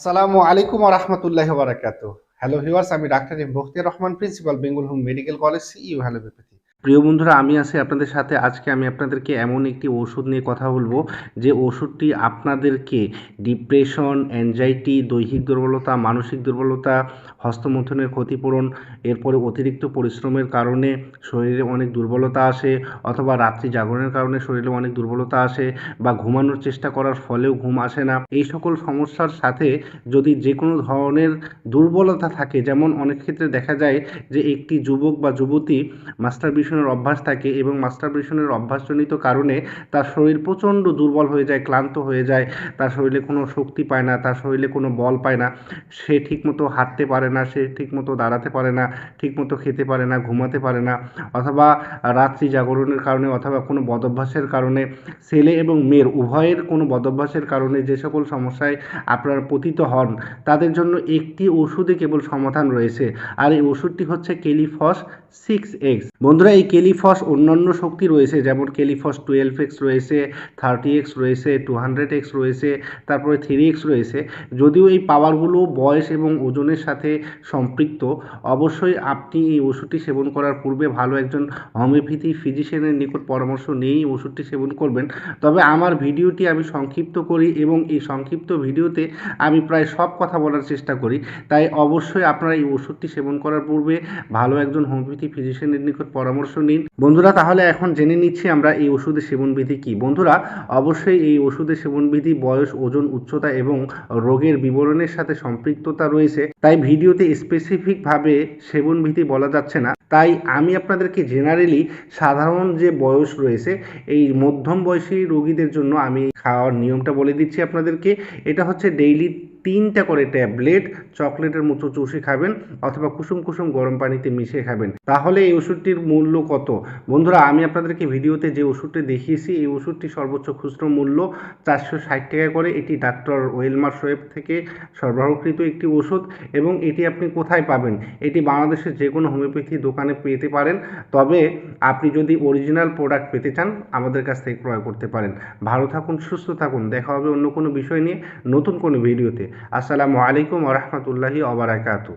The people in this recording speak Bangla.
আসসালামু আলাইকুম রহমতুল্লাহ বারাকাত হ্যালো ভিউয়ার্স আমি doctor Bakhtiar Rahman principal Bengal home medical college CU হ্যালোপ্যাথি প্রিয় বন্ধুরা, আমি আছি আপনাদের সাথে। আজকে আমি আপনাদেরকে এমন একটি ওষুধ নিয়ে কথা বলব। যে ওষুধটি আপনাদেরকে ডিপ্রেশন অ্যাংজাইটি দৈহিক দুর্বলতা, মানসিক দুর্বলতা, হস্তমৈথুনের ক্ষতিপূরণ, এরপরে অতিরিক্ত পরিশ্রমের কারণে শরীরে অনেক দুর্বলতা আসে, অথবা রাত্রি জাগরণের কারণে শরীরে অনেক দুর্বলতা আসে, বা ঘুমানোর চেষ্টা করার ফলেও ঘুম আসে না। এই সকল সমস্যার সাথে যদি যে কোনো ধরনের দুর্বলতা থাকে, যেমন অনেক ক্ষেত্রে দেখা যায় যে একটি যুবক বা যুবতী মাস্টারবেশনের অভ্যাস থাকে এবং মাস্টারবেশনের অভ্যাসজনিত কারণে তার শরীর প্রচণ্ড দুর্বল হয়ে যায়, ক্লান্ত হয়ে যায়, তার শরীরে কোনো শক্তি পায় না, তার শরীরে কোনো বল পায় না, সে ঠিকমতো হাঁটতে পারে না, সে ঠিকমতো দাঁড়াতে পারে না, ঠিকমতো খেতে পারে না, ঘুমাতে পারে না অথবা রাত্রি জাগরণের কারণে অথবা কোনো বদভ্যাসের কারণে ছেলে এবং মেয়ের, উভয়ের কোনো বদভ্যাসের কারণে যে সকল সমস্যায় আপনারা পতিত হন, তাদের জন্য একটি ওষুধে কেবল সমাধান রয়েছে, আর এই ওষুধটি হচ্ছে কেলিফস সিক্স এক্স বন্ধুরা এই কেলিফস অন্যান্য শক্তি রয়েছে, যেমন কেলিফস টুয়েলভ এক্স রয়েছে থার্টি এক্স রয়েছে টু হান্ড্রেড এক্স রয়েছে, তারপরে থ্রি এক্স রয়েছে। যদিও এই পাওয়ারগুলো বয়স এবং ওজনের সাথে সম্পৃক্ত, অবশ্যই আপনি এই ওষুধটি সেবন করার পূর্বে ভালো একজন হোমিওপ্যাথি ফিজিশিয়ানের নিকট পরামর্শ নিয়েই ওষুধটি সেবন করবেন। তবে আমার ভিডিওটি আমি সংক্ষিপ্ত করি এবং এই সংক্ষিপ্ত ভিডিওতে আমি প্রায় সব কথা বলার চেষ্টা করি। তাই অবশ্যই আপনারা এই ওষুধটি সেবন করার পূর্বে ভালো একজন হোমিওপ্যাথি ফিজিশিয়ানের নিকট পরামর্শ নিন। বন্ধুরা, তাহলে এখন জেনে নিচ্ছি আমরা এই ওষুধের সেবনবিধি কি। বন্ধুরা, অবশ্যই এই ওষুধের সেবনবিধি, বয়স, ওজন, উচ্চতা এবং রোগের বিবরণের সাথে সম্পৃক্ততা রয়েছে। তাই ভিডিওতে স্পেসিফিকভাবে সেবনবিধি বলা যাচ্ছে না। তাই আমি আপনাদেরকে জেনারেলি সাধারণ যে বয়স রয়েছে, এই মধ্যম বয়সী রোগীদের জন্য আমি খাওয়ার নিয়মটা বলে দিচ্ছি আপনাদেরকে। এটা হচ্ছে ডেইলি তিনটা করে ট্যাবলেট চকলেটের মতো চষে খাবেন অথবা কুসুম কুসুম গরম পানিতে মিশিয়ে খাবেন। তাহলে এই ওষুধটির মূল্য কত? বন্ধুরা, আমি আপনাদেরকে ভিডিওতে যে ওষুধটি দেখিয়েছি, এই ওষুধটি সর্বোচ্চ খুচরো মূল্য চারশো ষাট টাকা করে। এটি ডাক্তার ওয়েলমার শোয়েব থেকে সরবরাহকৃত একটি ওষুধ এবং এটি আপনি কোথায় পাবেন? এটি বাংলাদেশের যে কোনো হোমিওপ্যাথি দোকানে পেতে পারেন। তবে আপনি যদি অরিজিনাল প্রোডাক্ট পেতে চান, আমাদের কাছ থেকে ক্রয় করতে পারেন। ভালো থাকুন, সুস্থ থাকুন। দেখা হবে অন্য কোনো বিষয় নিয়ে নতুন কোনো ভিডিওতে। আসসালামু আলাইকুম রহমতুল্লাহি অবরাকাতু